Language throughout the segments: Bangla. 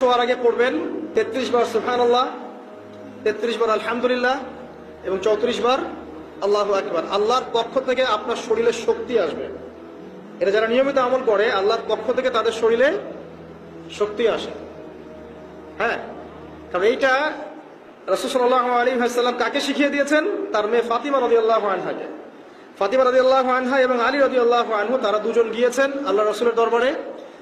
আগে পড়বেন, তেত্রিশ বার সুফান আল্লাহ তেত্রিশ বার আলহামদুলিল্লাহ, এবং চৌত্রিশ বার আল্লাহ আকবার। আল্লাহর পক্ষ থেকে আপনার শরীরে শক্তি আসবে। এটা যারা নিয়মিত আমল করে, আল্লাহর পক্ষ থেকে তাদের শরীরে শক্তি আসে। হ্যাঁ? কারণ এইটা রসুসাল্লাহ আলী হাসাল্লাম কাকে শিখিয়ে দিয়েছেন? তার মেয়ে ফাতিমা রদি আল্লাহ আনহাকে। ফাতিমা রদি আল্লাহ আনহা এবং আলী রদি আল্লাহ আনহু, তারা দুজন গিয়েছেন আল্লাহ রসুলের দরবারে।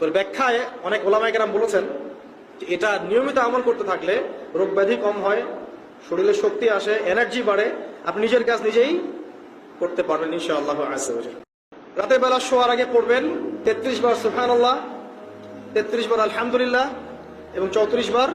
তো ব্যাখ্যায় অনেক ওলামাইকেরাম বলেছেন যে এটা নিয়মিত আমল করতে থাকলে রোগ ব্যাধি কম হয়, শরীরে শক্তি আসে এনার্জি বাড়ে, আপনি নিজের কাজ নিজেই করতে পারবেন ইনশাআল্লাহ রাতের বেলা শোয়ার আগে পড়বেন তেত্রিশ বার সুফান আল্লাহ তেত্রিশ বার আলহামদুলিল্লাহ এবং চৌত্রিশ বার